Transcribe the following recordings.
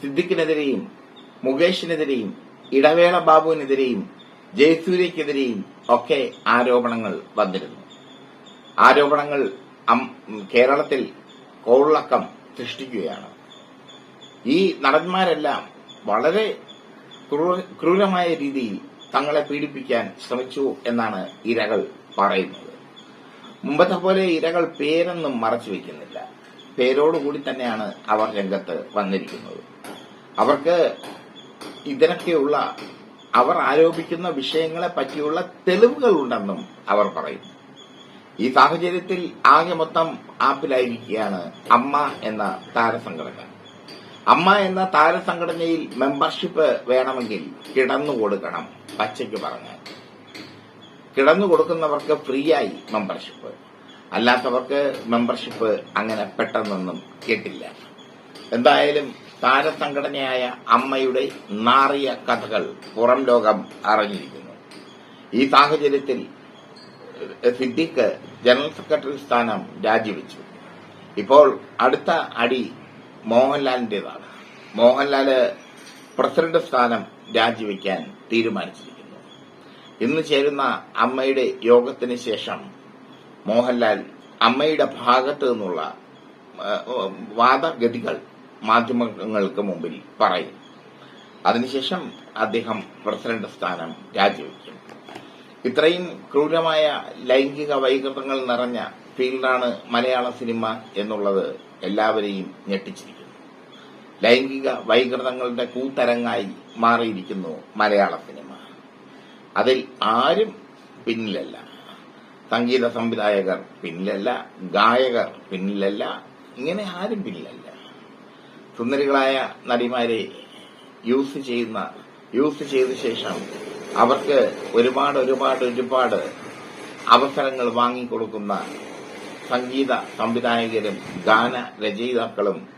സിദ്ദിഖിനെതിരെയും മുകേഷിനെതിരെയും ഇടവേള ബാബുവിനെതിരെയും ജയസൂര്യക്കെതിരെയും ഒക്കെ ആരോപണങ്ങൾ വന്നിരുന്നു. ആരോപണങ്ങൾ കേരളത്തിൽ കോളക്കം സൃഷ്ടിക്കുകയാണ്. ഈ നടന്മാരെല്ലാം വളരെ ക്രൂരമായ രീതിയിൽ തങ്ങളെ പീഡിപ്പിക്കാൻ ശ്രമിച്ചു എന്നാണ് ഇരകൾ പറയുന്നത്. മുമ്പത്തെ പോലെ ഇരകൾ പേരൊന്നും മറച്ചു വെക്കുന്നില്ല. പേരോടുകൂടി തന്നെയാണ് അവർ രംഗത്ത് വന്നിരിക്കുന്നത്. അവർക്ക് ഇതിനൊക്കെയുള്ള അവർ ആരോപിക്കുന്ന വിഷയങ്ങളെ പറ്റിയുള്ള തെളിവുകൾ ഉണ്ടെന്നും അവർ പറയുന്നു. ഈ സാഹചര്യത്തിൽ ആകെ മൊത്തം ആപ്പിലായിരിക്കുകയാണ് അമ്മ എന്ന താരസംഘടന. അമ്മ എന്ന താരസംഘടനയിൽ മെമ്പർഷിപ്പ് വേണമെങ്കിൽ കിടന്നു കൊടുക്കണം പച്ചയ്ക്ക് പറഞ്ഞാൽ. കിടന്നു കൊടുക്കുന്നവർക്ക് ഫ്രീയായി മെമ്പർഷിപ്പ്. അല്ലാത്തവർക്ക് മെമ്പർഷിപ്പ് അങ്ങനെ പെട്ടെന്നൊന്നും കേട്ടില്ല. എന്തായാലും താരസംഘടനയായ അമ്മയുടെ നാറിയ കഥകൾ പുറം ലോകം അറിഞ്ഞിരിക്കുന്നു. ഈ സാഹചര്യത്തിൽ സിദ്ദിഖ് ജനറൽ സെക്രട്ടറി സ്ഥാനം രാജിവെച്ചു. ഇപ്പോൾ അടുത്ത അടി മോഹൻലാലിന്റേതാണ്. മോഹൻലാൽ പ്രസിഡന്റ് സ്ഥാനം രാജിവെക്കാൻ തീരുമാനിച്ചിരിക്കുന്നു. ഇന്ന് ചേരുന്ന അമ്മയുടെ യോഗത്തിന് ശേഷം മോഹൻലാൽ അമ്മയുടെ ഭാഗത്ത് നിന്നുള്ള വാദഗതികൾ മാധ്യമങ്ങൾക്ക് മുമ്പിൽ പറയും. അതിനുശേഷം അദ്ദേഹം പ്രസിഡന്റ് സ്ഥാനം രാജിവെക്കും. ഇത്രയും ക്രൂരമായ ലൈംഗിക വൈകൃതങ്ങൾ നിറഞ്ഞ ഫീൽഡാണ് മലയാള സിനിമ എന്നുള്ളത് എല്ലാവരെയും ഞെട്ടിച്ചിരിക്കുന്നു. ലൈംഗിക വൈകൃതങ്ങളുടെ കൂത്തരങ്ങായി മാറിയിരിക്കുന്നു മലയാള സിനിമ. അതിൽ ആരും പിന്നിലല്ല. സംഗീത സംവിധായകർ പിന്നിലല്ല ഗായകർ പിന്നിലല്ല ഇങ്ങനെ ആരും പിന്നിലല്ല. സുന്ദരികളായ നടിമാരെ യൂസ് ചെയ്യുന്ന യൂസ് ചെയ്ത ശേഷം അവർക്ക് ഒരുപാട് ഒരുപാട് ഒരുപാട് അവസരങ്ങൾ വാങ്ങിക്കൊടുക്കുന്ന സംഗീത സംവിധായകരും ഗാന രചയിതാക്കളും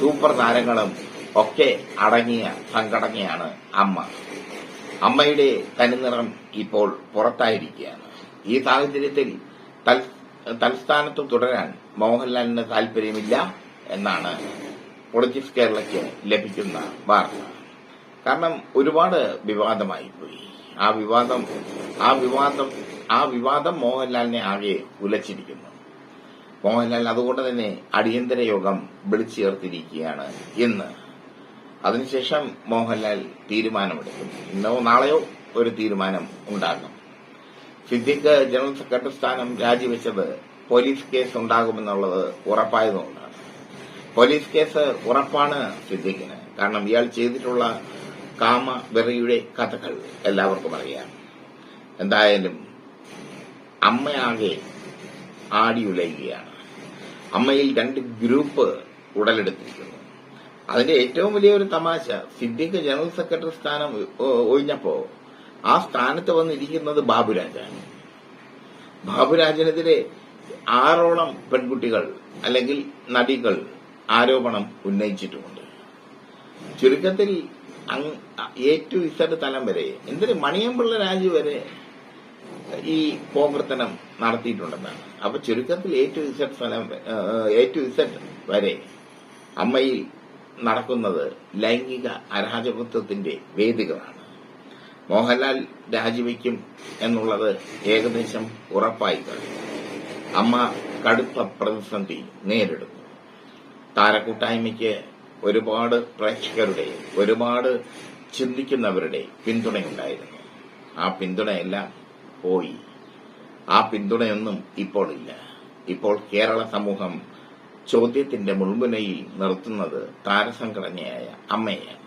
സൂപ്പർ താരങ്ങളും ഒക്കെ അടങ്ങിയ സംഘടനയാണ് അമ്മ. അമ്മയുടെ തനിനിറം ഇപ്പോൾ പുറത്തായിരിക്കുകയാണ്. ഈ സാഹചര്യത്തിൽ തൽ- തൽസ്ഥാനത്ത് തുടരാൻ മോഹൻലാലിന് താൽപര്യമില്ല എന്നാണ് പൊളിറ്റിക്സ് കേരളയ്ക്ക് ലഭിക്കുന്ന വാർത്ത. കാരണം ഒരുപാട് വിവാദമായി പോയി. ആ വിവാദം ആ വിവാദം ആ വിവാദം മോഹൻലാലിനെ ആകെ ഉലച്ചിരിക്കുന്നു. മോഹൻലാൽ അതുകൊണ്ട് തന്നെ അടിയന്തര യോഗം വിളിച്ചു ചേർത്തിരിക്കുകയാണ് ഇന്ന്. അതിനുശേഷം മോഹൻലാൽ തീരുമാനമെടുക്കും ഇന്നോ നാളെയോ ഒരു തീരുമാനം ഉണ്ടാകും. സിദ്ദിഖ് ജനറൽ സെക്രട്ടറി സ്ഥാനം രാജിവെച്ചത് പോലീസ് കേസ് ഉണ്ടാകുമെന്നുള്ളത് ഉറപ്പായതുകൊണ്ടാണ്. പോലീസ് കേസ് ഉറപ്പാണ് സിദ്ദിഖിന്. കാരണം ഇയാൾ ചെയ്തിട്ടുള്ള കാമ വെറിയുടെ കഥകൾ എല്ലാവർക്കും അറിയാം. എന്തായാലും അമ്മയാകെ ആടിയുലയുകയാണ് അമ്മയിൽ രണ്ട് ഗ്രൂപ്പ് ഉടലെടുത്തിരിക്കുന്നു. അതിന്റെ ഏറ്റവും വലിയൊരു തമാശ സിദ്ദിഖ് ജനറൽ സെക്രട്ടറി സ്ഥാനം ഒഴിഞ്ഞപ്പോ ആ സ്ഥാനത്ത് വന്നിരിക്കുന്നത് ബാബുരാജാണ്. ബാബുരാജനെതിരെ ആറോളം പെൺകുട്ടികൾ അല്ലെങ്കിൽ നടികൾ ആരോപണം ഉന്നയിച്ചിട്ടുമുണ്ട്. ചുരുക്കത്തിൽ എ ടു ഇസഡ് തലം വരെ എന്തിന് മണിയമ്പിള്ള രാജു വരെ ഈ പോവർത്തനം നടത്തിയിട്ടുണ്ടെന്നാണ്. അപ്പൊ ചുരുക്കത്തിൽ എ ടു ഇസഡ് സ്ഥലം എ ടു ഇസഡ് വരെ അമ്മയിൽ നടക്കുന്നത് ലൈംഗിക അരാജകത്വത്തിന്റെ വേദികളാണ്. മോഹൻലാൽ രാജിവെക്കും എന്നുള്ളത് ഏകദേശം ഉറപ്പായി കഴിഞ്ഞു. അമ്മ കടുത്ത പ്രതിസന്ധി നേരിടുന്നു. താരക്കൂട്ടായ്മയ്ക്ക് ഒരുപാട് പ്രേക്ഷകരുടെ ഒരുപാട് ചിന്തിക്കുന്നവരുടെ പിന്തുണയുണ്ടായിരുന്നു. ആ പിന്തുണയെല്ലാം പോയി. ആ പിന്തുണയൊന്നും ഇപ്പോൾ ഇല്ല. ഇപ്പോൾ കേരള സമൂഹം ചോദ്യത്തിന്റെ മുൾമുനയിൽ നിർത്തുന്നത് താരസംഘടനയായ അമ്മയാണ്.